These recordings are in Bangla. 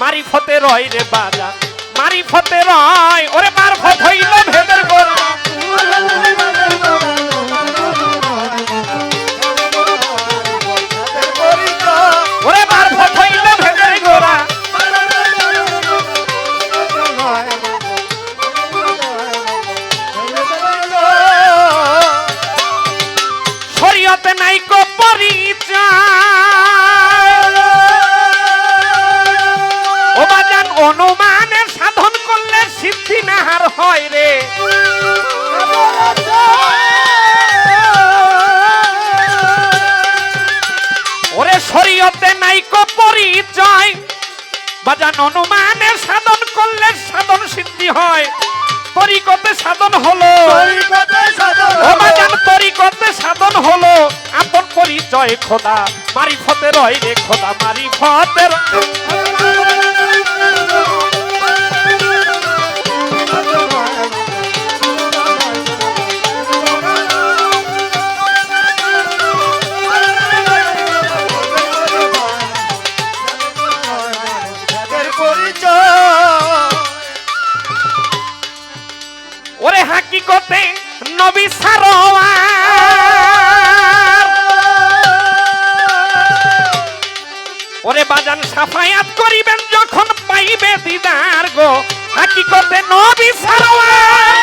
মারি ফতে রয় রে বাজা। মারি ফতে রয় ওরে মার ফত হইল ভেদের গোড়া বাজান অনুমানের সাধন করলে সাধন সিদ্ধি হয়। তরিকতে সাধন হলো। বাজান তরিকতে সাধন হলো। আপন পরিচয় খোদা মারি ফতে রয় রে খোদা মারি ফতের ওরে হাকি হাকিকতে নবী সারোয়ার। ওরে বাজান সাফায়াত করিবেন যখন পাইবে দিদার গো। হাকিকতে নবী সারোয়ার।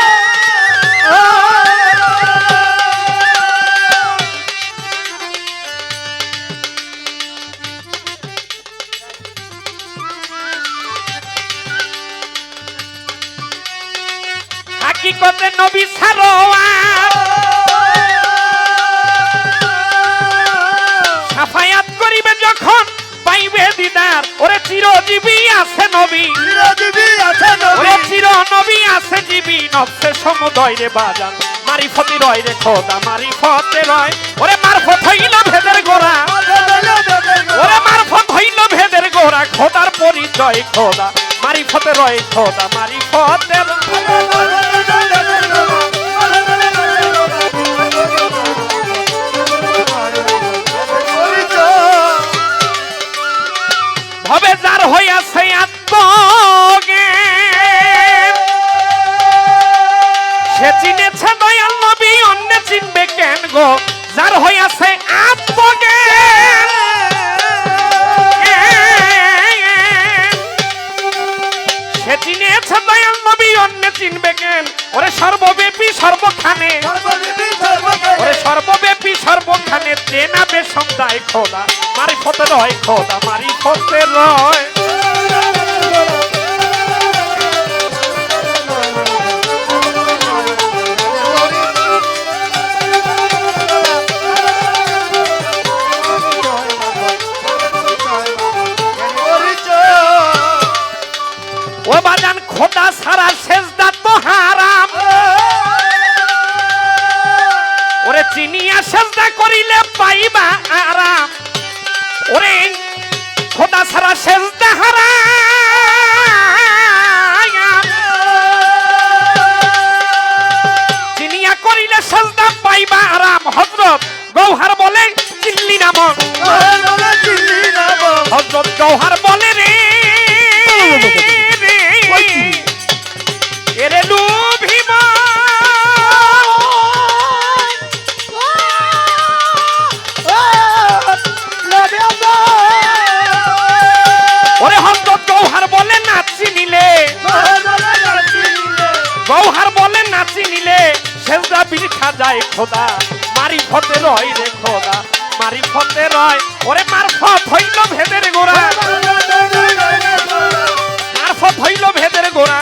হাকিকতে নবী সারোয়ার। সাফায়াত করিবে যখন পাইবে দিদার। ওরে চিরজীবী আছে নবী। ওরে চির নবী। আছে জীবী। নফসে সমুদয় রে বাজান। মারি ফতি রয় রে খোদা মারি ফতে রয়। ওরে মারফত হইল ভেদের গোড়া। ওরে মারফত হইল ভেদের গোড়া। খোদার পরিচয় খোদা মারি ফতে রয়। খোদা মারি ফতে রয়। হইয়াছে আত্মগে সে চিনেছে দয়াল নবী অন্য চিনবে কেন ওরে সর্বব্যাপী সর্বখানে। ওরে সর্বব্যাপী সর্বখানে। চেনা বেশম দায় খোদা মারি ফতে রয় খোদা মারি ফতে রয়। সেজদা করিলে পাইবা আরাম ওরে খোদা সারা সেজদা হারাম চিনিয়া করিলে সেজদা পাইবা আরাম হযরত গৌহার বলে চিল্লি নামক হযরত গৌহার বলে রে, ওরে হযরত গৌহার বলে নাচি নিলে। গৌহার বলে নাচি নিলে। সেজদা বিরখা যায় খোদা, মারি ফতে রয় রে খোদা, মারি ফতে রয়। ওরে মার ফত হইল ভেদের গোড়া। মার ফত হইল ভেদের গোড়া।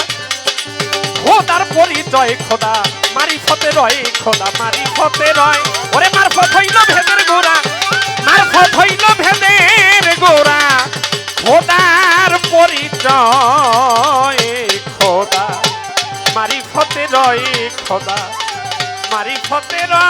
খোদার পরিচয় খোদা, মারি ফতে রয় খোদা, মারি ফতে রয়। ওরে মার ফত হইল ভেদের গোড়া। জয় খোদা মারি ফতেরা।